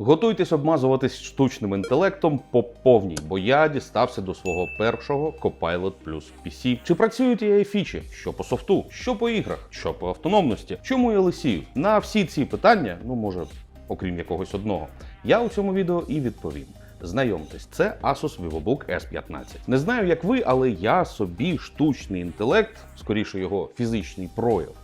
Готуйтесь обмазуватись штучним інтелектом по повній, бо я дістався до свого першого Copilot Plus PC. Чи працюють AI фічі? Що по софту, що по іграх, що по автономності, чому я лисію? На всі ці питання, ну може, окрім якогось одного, я у цьому відео і відповім. Знайомтесь, це Asus VivoBook S15. Не знаю, як ви, але я собі штучний інтелект, скоріше його фізичний прояв,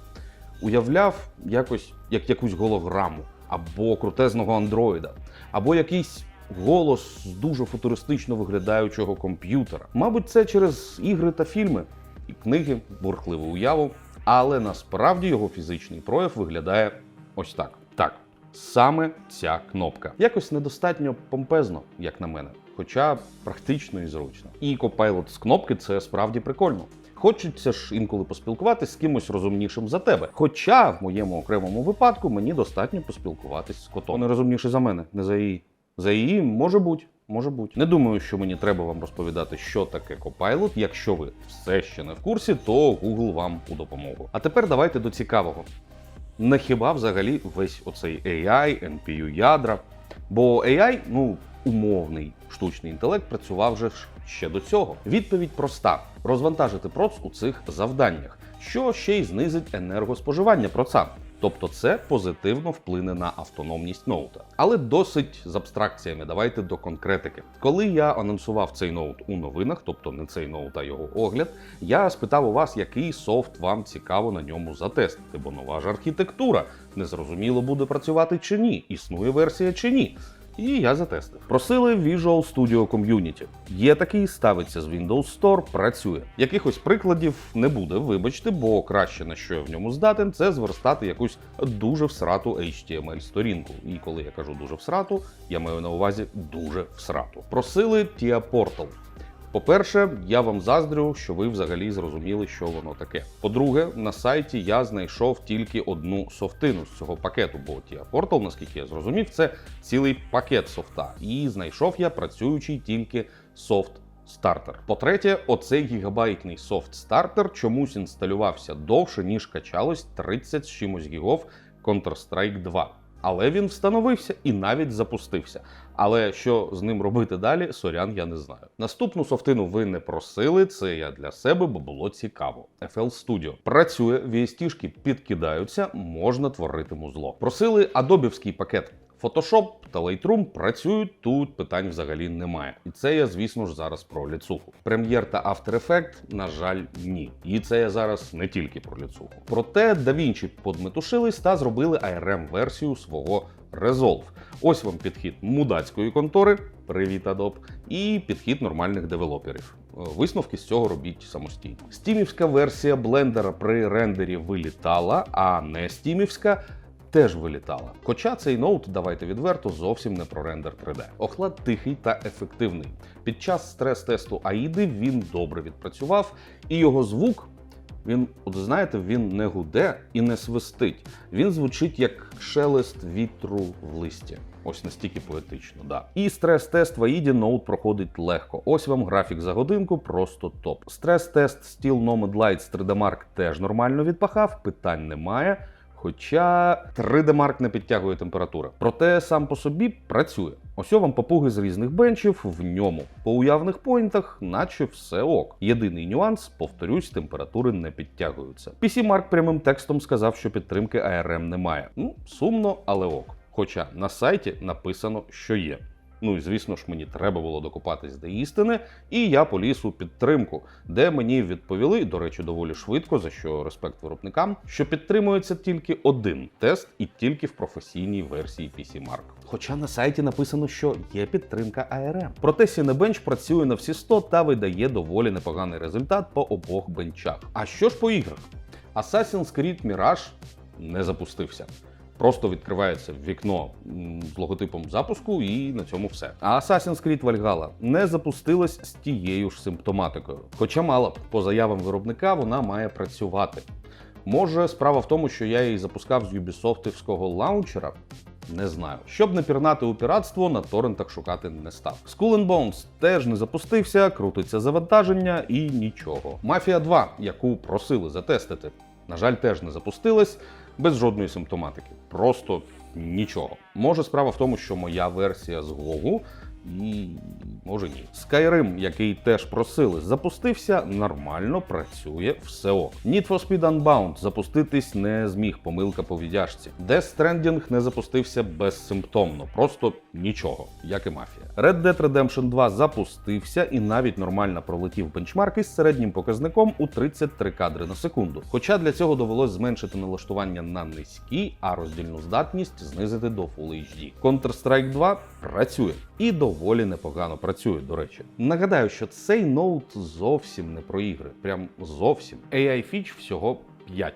уявляв якось як якусь голограму, або крутезного андроїда, або якийсь голос з дуже футуристично виглядаючого комп'ютера. Мабуть, це через ігри та фільми і книги, бурхливу уяву, але насправді його фізичний прояв виглядає ось так. Так, саме ця кнопка. Якось недостатньо помпезно, як на мене, хоча практично і зручно. І Copilot з кнопки це справді прикольно. Хочеться ж інколи поспілкуватись з кимось розумнішим за тебе. Хоча в моєму окремому випадку мені достатньо поспілкуватись з котом. Не розумніше за мене, не за її. За її може бути. Може бути. Не думаю, що мені треба вам розповідати, що таке Copilot. Якщо ви все ще не в курсі, то Google вам у допомогу. А тепер давайте до цікавого. Не хіба взагалі весь оцей AI, NPU ядра? Бо AI, ну, умовний штучний інтелект працював вже ще до цього. Відповідь проста: розвантажити проц у цих завданнях, що ще й знизить енергоспоживання проца. Тобто це позитивно вплине на автономність ноута. Але досить з абстракціями. Давайте до конкретики. Коли я анонсував цей ноут у новинах, тобто не цей ноут, а його огляд, я спитав у вас, який софт вам цікаво на ньому затестити, бо нова ж архітектура незрозуміло буде працювати чи ні, існує версія чи ні. І я затестив. Просили Visual Studio Community. Є такий, ставиться з Windows Store, працює. Якихось прикладів не буде, вибачте, бо краще на що я в ньому здатен, це зверстати якусь дуже всрату HTML сторінку. І коли я кажу дуже всрату, я маю на увазі дуже всрату. Просили Tia Portal. По-перше, я вам заздрю, що ви взагалі зрозуміли, що воно таке. По-друге, на сайті я знайшов тільки одну софтину з цього пакету, бо Tia Portal, наскільки я зрозумів, це цілий пакет софта. І знайшов я працюючий тільки софт. Стартер. По-третє, оцей гігабайтний софт стартер чомусь інсталювався довше, ніж качалось 30 з чимось гігов Counter-Strike 2. Але він встановився і навіть запустився. Але що з ним робити далі, сорян, я не знаю. Наступну софтину ви не просили. Це я для себе, бо було цікаво. FL Studio працює, VST-шки підкидаються, можна творити музло. Просили адобівський пакет. Photoshop та Lightroom працюють тут, питань взагалі немає. І це я, звісно ж, зараз про ліцуху. Прем'єр та After Effects, на жаль, ні. І це я зараз не тільки про ліцуху. Проте DaVinci подметушились та зробили ARM-версію свого Resolve. Ось вам підхід мудацької контори, привіт Adobe, і підхід нормальних девелоперів. Е, Висновки з цього робіть самостійно. Стімівська версія блендера при рендері вилітала, а не стімівська теж вилітала. Хоча цей ноут, давайте відверто, зовсім не про рендер 3D. Охлад тихий та ефективний. Під час стрес-тесту Аїди він добре відпрацював, і його звук. Він, от знаєте, він не гуде і не свистить. Він звучить як шелест вітру в листі. Ось настільки поетично, да. І стрес-тест в Аїді ноут проходить легко. Ось вам графік за годинку, просто топ. Стрес-тест Steel Nomad Light з 3D Mark теж нормально відпахав, питань немає. Хоча 3D Mark не підтягує температури. Проте сам по собі працює. Ось вам попуги з різних бенчів в ньому. По уявних поінтах, наче все ок. Єдиний нюанс, повторюсь, температури не підтягуються. PC Mark прямим текстом сказав, що підтримки ARM немає. Ну, сумно, але ок. Хоча на сайті написано, що є. Ну і звісно ж, мені треба було докопатись до істини, і я поліз у підтримку, де мені відповіли, до речі, доволі швидко, за що респект виробникам, що підтримується тільки один тест і тільки в професійній версії PC Mark. Хоча на сайті написано, що є підтримка ARM. Проте Cinebench працює на всі 100 та видає доволі непоганий результат по обох бенчах. А що ж по іграх? Assassin's Creed Mirage не запустився. Просто відкривається вікно з логотипом запуску, і на цьому все. А Assassin's Creed Valhalla не запустилась з тією ж симптоматикою. Хоча мала б, по заявам виробника, вона має працювати. Може, справа в тому, що я її запускав з юбісофтівського лаунчера. Не знаю. Щоб не пірнати у піратство, на торрентах шукати не став. Skull Bones теж не запустився, крутиться завантаження і нічого. Мафія 2, яку просили затестити, на жаль, теж не запустилась без жодної симптоматики. Просто нічого. Може, справа в тому, що моя версія з Гогу. І може ні. Skyrim, який теж просили, запустився нормально, працює все ок. Need for Speed Unbound запуститись не зміг помилка по віддяжці. Death Stranding не запустився безсимптомно, просто нічого, як і мафія. Red Dead Redemption 2 запустився і навіть нормально пролетів бенчмарк із середнім показником у 33 кадри на секунду. Хоча для цього довелось зменшити налаштування на низькі, а роздільну здатність знизити до Full HD. Counter-Strike 2 працює і доволі непогано працює, до речі. Нагадаю, що цей ноут зовсім не про ігри, прям зовсім. AI фіч всього 5.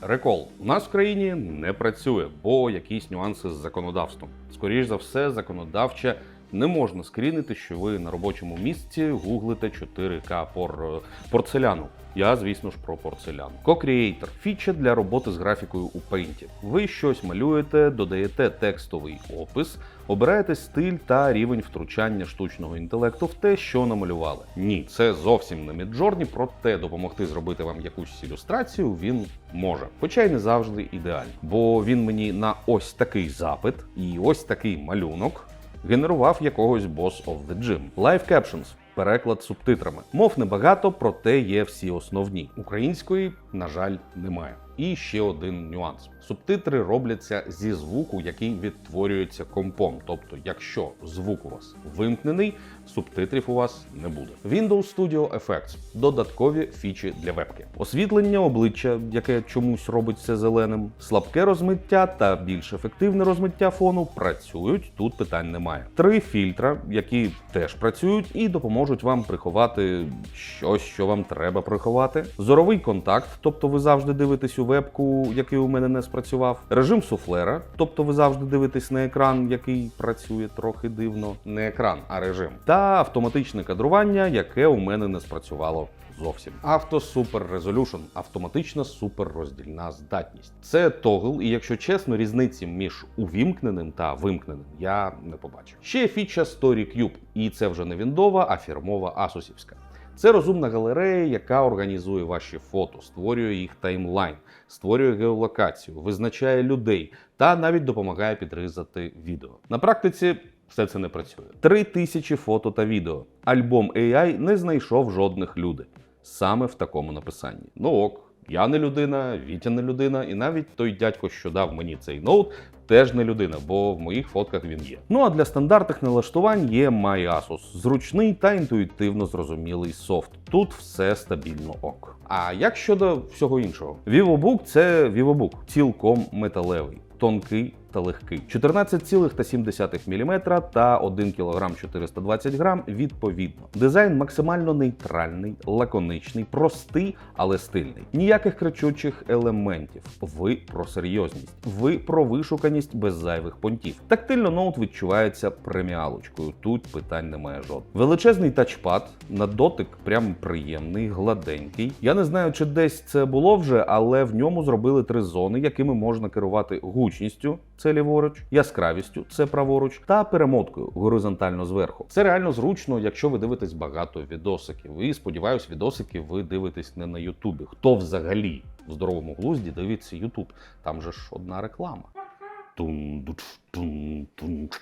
Рекол у нас в країні не працює, бо якісь нюанси з законодавством. Скоріше за все, законодавче не можна скрінити, що ви на робочому місці гуглите 4К пор порцеляну. Я, звісно ж, про порцелян. Co-Creator – фіча для роботи з графікою у Paint. Ви щось малюєте, додаєте текстовий опис, обираєте стиль та рівень втручання штучного інтелекту в те, що намалювали. Ні, це зовсім не Midjourney, проте допомогти зробити вам якусь ілюстрацію він може, хоча й не завжди ідеально. Бо він мені на ось такий запит і ось такий малюнок генерував якогось Boss of the Gym. Live Captions – переклад субтитрами. Мов небагато, проте є всі основні. Української, на жаль, немає. І ще один нюанс: субтитри робляться зі звуку, який відтворюється компом. Тобто, якщо звук у вас вимкнений, субтитрів у вас не буде. Windows Studio Effects – додаткові фічі для вебки, освітлення обличчя, яке чомусь робить все зеленим, слабке розмиття та більш ефективне розмиття фону працюють. Тут питань немає. Три фільтра, які теж працюють і допоможуть вам приховати щось, що вам треба приховати. Зоровий контакт, тобто ви завжди дивитесь у вебку, який у мене не спрацював. Режим суфлера, тобто ви завжди дивитесь на екран, який працює трохи дивно. Не екран, а режим. Та автоматичне кадрування, яке у мене не спрацювало. Зовсім авто Super Resolution – автоматична суперроздільна здатність. Це тогл, і якщо чесно, різниці між увімкненим та вимкненим я не побачив. Ще фіча Story Cube, і це вже не віндова, а фірмова асусівська. Це розумна галерея, яка організує ваші фото, створює їх таймлайн, створює геолокацію, визначає людей та навіть допомагає підрізати відео. На практиці все це не працює. Три тисячі фото та відео. Альбом AI не знайшов жодних людей саме в такому написанні. Ну ок, я не людина, Вітя не людина, і навіть той дядько, що дав мені цей ноут, теж не людина, бо в моїх фотках він є. Ну а для стандартних налаштувань є MyAsus. зручний та інтуїтивно зрозумілий софт. Тут все стабільно ок. А як щодо всього іншого, VivoBook – це VivoBook, цілком металевий, тонкий та легкий. 14,7 мм та 1 кг 420 г відповідно. Дизайн максимально нейтральний, лаконичний, простий, але стильний. Ніяких кричучих елементів. Ви про серйозність, ви про вишуканість без зайвих понтів. Тактильно ноут відчувається преміалочкою. Тут питань немає жодних. Величезний тачпад, на дотик прям приємний, гладенький. Я не знаю, чи десь це було вже, але в ньому зробили три зони, якими можна керувати гучністю це ліворуч, яскравістю це праворуч, та перемоткою горизонтально зверху. Це реально зручно, якщо ви дивитесь багато відосиків. І сподіваюсь, відосики ви дивитесь не на Ютубі. Хто взагалі в здоровому глузді дивиться Ютуб? Там же ж одна реклама.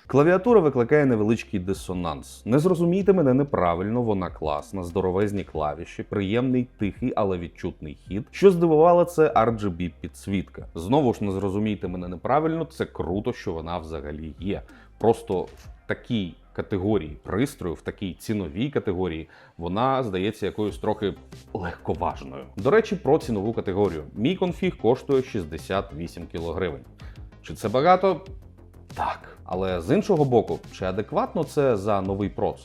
Клавіатура викликає невеличкий дисонанс. Не зрозумійте мене неправильно, вона класна, здоровезні клавіші, приємний, тихий, але відчутний хід. Що здивувало, це RGB підсвітка. Знову ж не зрозумійте мене неправильно, це круто, що вона взагалі є. Просто в такій категорії пристрою, в такій ціновій категорії, вона здається якоюсь трохи легковажною. До речі, про цінову категорію. Мій конфіг коштує 68 кг. Чи це багато? Так. Але з іншого боку, чи адекватно це за новий проц?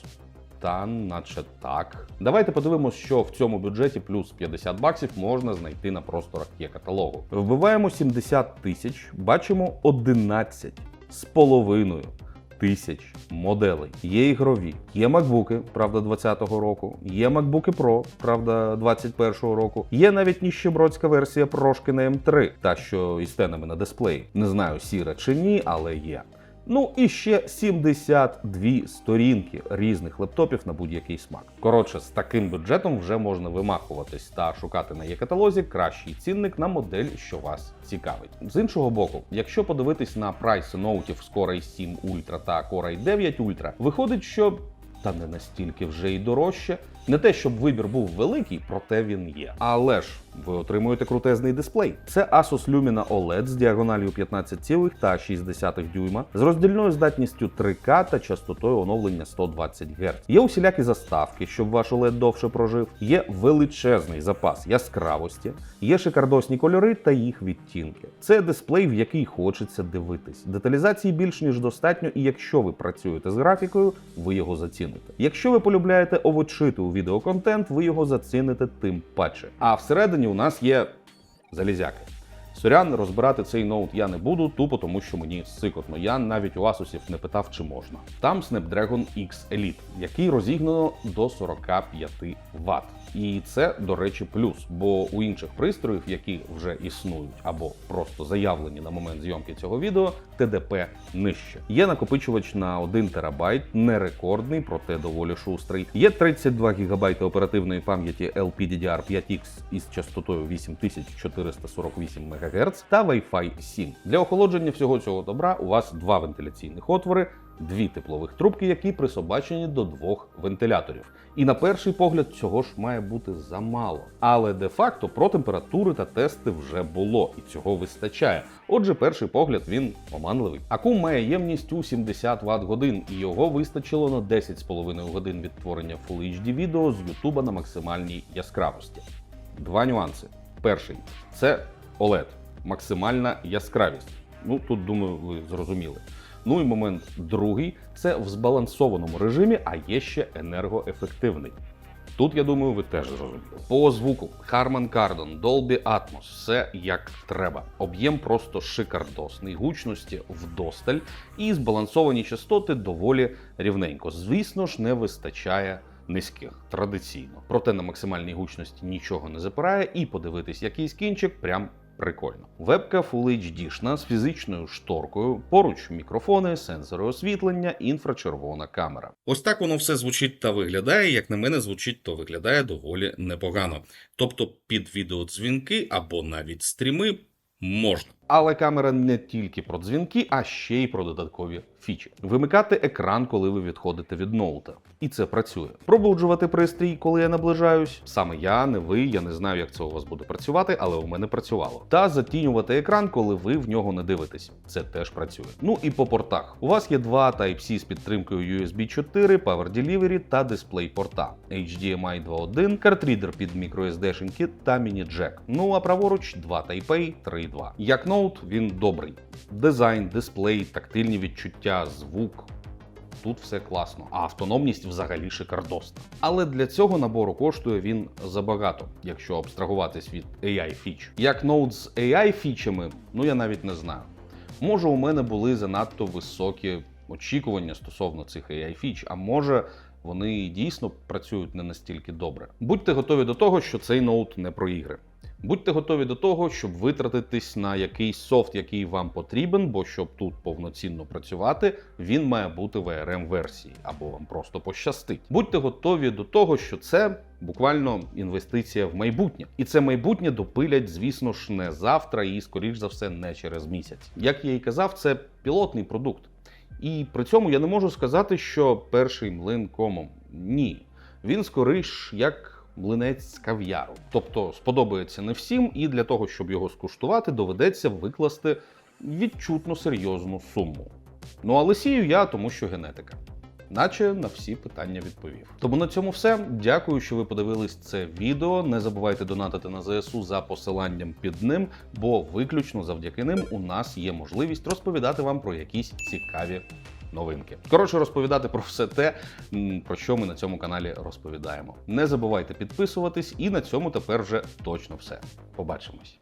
Та наче так. Давайте подивимось, що в цьому бюджеті плюс 50 баксів можна знайти на просторах є каталогу. Вбиваємо 70 тисяч, бачимо 11 з половиною тисяч моделей. Є ігрові, є макбуки, правда, 20-го року, є макбуки Pro, правда, 21-го року. Є навіть ніщебродська версія прошки на М3, та що із тенами на дисплеї. Не знаю, сіра чи ні, але є. Ну і ще 72 сторінки різних лептопів на будь-який смак. Коротше, з таким бюджетом вже можна вимахуватись та шукати на є-каталозі кращий цінник на модель, що вас цікавить. З іншого боку, якщо подивитись на прайси ноутів з Core i7 Ultra та Core i9 Ultra, виходить, що та не настільки вже й дорожче. Не те, щоб вибір був великий, проте він є. Але ж ви отримуєте крутезний дисплей. Це Asus Lumina OLED з діагональю 15,6 дюйма, з роздільною здатністю 3К та частотою оновлення 120 Гц. Є усілякі заставки, щоб ваш OLED довше прожив. Є величезний запас яскравості, є шикардосні кольори та їх відтінки. Це дисплей, в який хочеться дивитись. Деталізації більш ніж достатньо, і якщо ви працюєте з графікою, ви його заціните. Якщо ви полюбляєте овочити у відеоконтент, ви його заціните тим паче. А всередині у нас є залізяки. Сорян, розбирати цей ноут я не буду, тупо тому що мені сикотно. Я навіть у Asusів не питав, чи можна. Там Snapdragon X Elite, який розігнано до 45 Вт. І це, до речі, плюс, бо у інших пристроїв, які вже існують або просто заявлені на момент зйомки цього відео, ТДП нижче. Є накопичувач на 1 терабайт, не рекордний, проте доволі шустрий. Є 32 ГБ оперативної пам'яті LPDDR5X із частотою 8448 МГц та Wi-Fi 7. Для охолодження всього цього добра у вас два вентиляційних отвори, дві теплових трубки, які присобачені до двох вентиляторів. І на перший погляд цього ж має бути замало. Але де-факто про температури та тести вже було, і цього вистачає. Отже, перший погляд він оманливий. Акум має ємність у 70 Вт годин, і його вистачило на 10,5 годин відтворення Full HD відео з YouTube на максимальній яскравості. Два нюанси. Перший це OLED, максимальна яскравість. Ну тут думаю, ви зрозуміли. Ну і момент другий це в збалансованому режимі, а є ще енергоефективний. Тут, я думаю, ви теж зрозуміли. По звуку Harman Kardon, Dolby Atmos, все як треба. Об'єм просто шикардосний, гучності вдосталь і збалансовані частоти доволі рівненько. Звісно ж, не вистачає низьких традиційно. Проте на максимальній гучності нічого не запирає, і подивитись якийсь кінчик прям прикольно. Вебка Full HD з фізичною шторкою, поруч мікрофони, сенсори освітлення, інфрачервона камера. Ось так воно все звучить та виглядає. Як на мене, звучить, то виглядає доволі непогано. Тобто під відеодзвінки або навіть стріми можна. Але камера не тільки про дзвінки, а ще й про додаткові фічі. Вимикати екран, коли ви відходите від ноута. І це працює. Пробуджувати пристрій, коли я наближаюсь. Саме я, не ви, я не знаю, як це у вас буде працювати, але у мене працювало. Та затінювати екран, коли ви в нього не дивитесь. Це теж працює. Ну і по портах. У вас є два Type-C з підтримкою USB 4, Power Delivery та дисплей порта, HDMI 2.1, картрідер під microSD-шеньки та міні-джек. Ну а праворуч два Type-A 3.2. Як ноут, він добрий. Дизайн, дисплей, тактильні відчуття, звук. Тут все класно, а автономність взагалі шикардосна. Але для цього набору коштує він забагато, якщо абстрагуватись від AI фіч. Як ноут з AI фічами, ну я навіть не знаю. Може, у мене були занадто високі очікування стосовно цих AI фіч, а може. Вони дійсно працюють не настільки добре. Будьте готові до того, що цей ноут не про ігри. Будьте готові до того, щоб витратитись на якийсь софт, який вам потрібен, бо щоб тут повноцінно працювати, він має бути в arm версії або вам просто пощастить. Будьте готові до того, що це буквально інвестиція в майбутнє, і це майбутнє допилять, звісно ж, не завтра і, скоріш за все, не через місяць. Як я і казав, це пілотний продукт. І при цьому я не можу сказати, що перший млин комом. Ні. Він скоріш як млинець з кав'яру. Тобто сподобається не всім, і для того, щоб його скуштувати, доведеться викласти відчутно серйозну суму. Ну але сію я, тому що генетика. Наче на всі питання відповів. Тому на цьому все. Дякую, що ви подивились це відео. Не забувайте донатити на ЗСУ за посиланням під ним, бо виключно завдяки ним у нас є можливість розповідати вам про якісь цікаві новинки. Коротше, розповідати про все те, про що ми на цьому каналі розповідаємо. Не забувайте підписуватись, і на цьому тепер вже точно все. Побачимось.